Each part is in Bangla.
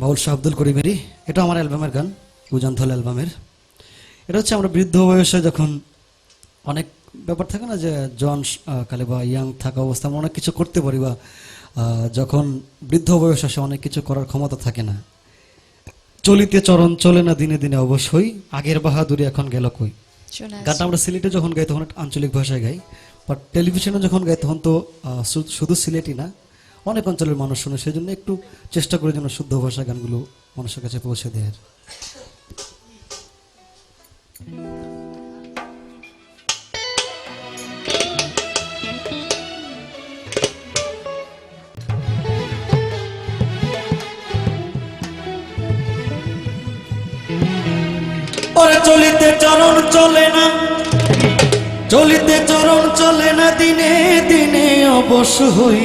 বাউল শাহ আব্দুল করিমেরই এটা আমার অ্যালবামের গান উজানথল অ্যালবামের। এটা হচ্ছে আমরা বৃদ্ধ বয়সে যখন অনেক ব্যাপার থাকে না যে জন কালে বা ইয়াং থাকা অবস্থা আমরা অনেক কিছু করতে পারি বা যখন বৃদ্ধ বয়স আসে অনেক কিছু করার ক্ষমতা থাকে না। চলিতে চরণ চলে না দিনে দিনে অবশ্যই আগের বাহাদুরি এখন গেল কই? গানটা আমরা সিলেটে যখন গাই তখন আঞ্চলিক ভাষায় গাই বাট টেলিভিশনে যখন গাই তখন তো শুধু সিলেটই না অনেক অঞ্চলের মানুষ শুনে সেই জন্য একটু চেষ্টা করে যেন শুদ্ধ ভাষা গানগুলো মানুষের কাছে পৌঁছে দেয়। ওরে চলিতে চরণ চলে না, চলিতে চরণ চলে না, দিনে দিনে অবশ হই।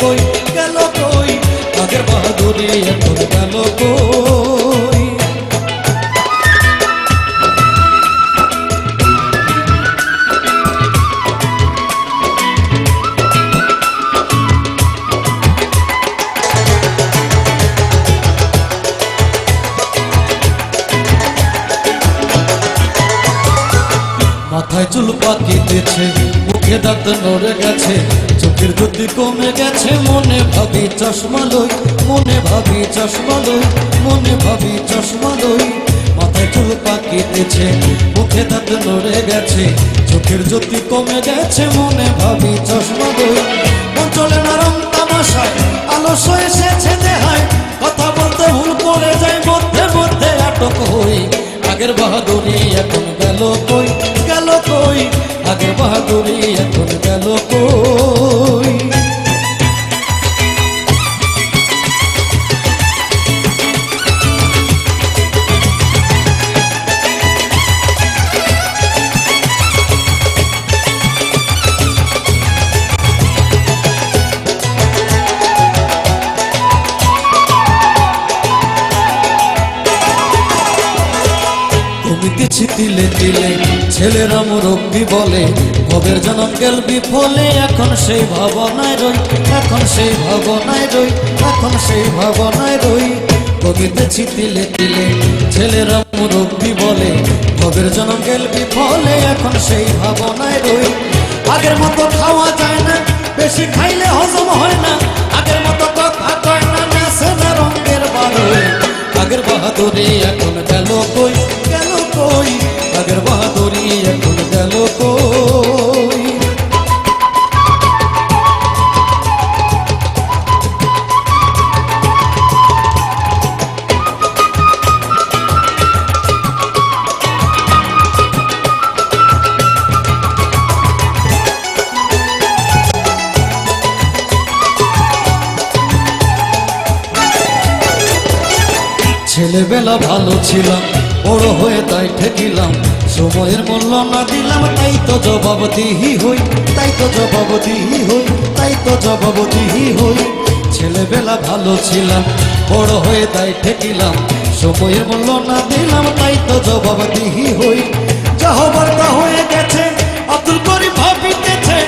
কই, গেল কই? আগের বাহাদুরি এখন গেল কই? মাথায় চুল পাকিতেছে, মুখে দাঁত নড়ে গেছে। চোখের জ্যোতি কমে গেছে, মনে ভাবি চশমা লই, মনে ভাবি চশমা লই, মনে ভাবি চশমা লই। মাথায় চুল পাকিতেছে, মুখে দাঁত নড়ে গেছে। চোখের জ্যোতি কমে গেছে, মনে ভাবি চশমা লই। মন চলে না রং তামাশায় আলস্য এসেছে দেহায়। কথা বলতে ভুল করে যায় মধ্যে মধ্যে আটক হই। আগের বাহাদুরি এখন গেল কই গেল কই? আগের বাহাদুরি এখন গেল কই? তিলে তিলে ছেলেরা মুরব্বি বলে কবের জনম গেল বিফলে এখন সেই ভাবনায় রই, এখন সেই ভাবনায় রই, এখন সেই ভাবনায় রই। কমিতেছি তিলে তিলে ছেলেরা মুরব্বি বলে কবের জনম গেল বিফলে এখন সেই ভাবনায় রই। আগের মতো খাওয়া যায় না, বেশি খাইলে হজম হয় না। আগের মতো কথা কয় না না রঙের বারোয়। আগের বাহাদুরি এখন গেল কই? ছেলেবেলা ভালো ছিলাম, বড় হয়ে তাই ঠেকিলাম। সময়ের মূল্য না দিলাম, তাই তো জবাব দিহি হই, তাই তো জবাব দিহি হই, তাই তো জবাব দিহি হই। ছেলেবেলা ভালো ছিলাম, বড় হয়ে তাই ঠেকিলাম। সময়ের মূল্য না দিলাম, তাই তো জবাব দিহি হই। যা হবার তা হয়ে গেছে, আব্দুল করিম ভাবিতেছে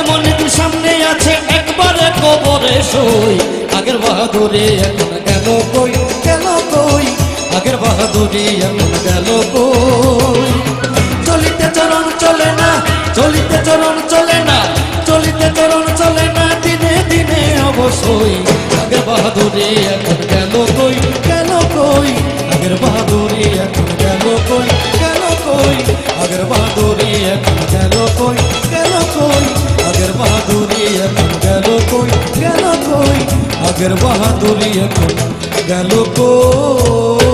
এমন সামনে আছে, একবারে কবরে সই। আগের বাহাদুরে এখন চলিতে চরণ চলে না চলিতে চরণ চলে না চলিতে চরণ চলে না দিনে দিনে অবশ্যই আগের এখন কই আগের কই কই আগের এখন গেল কই গেল কই আগের বাহাদুরি এখন গেল কই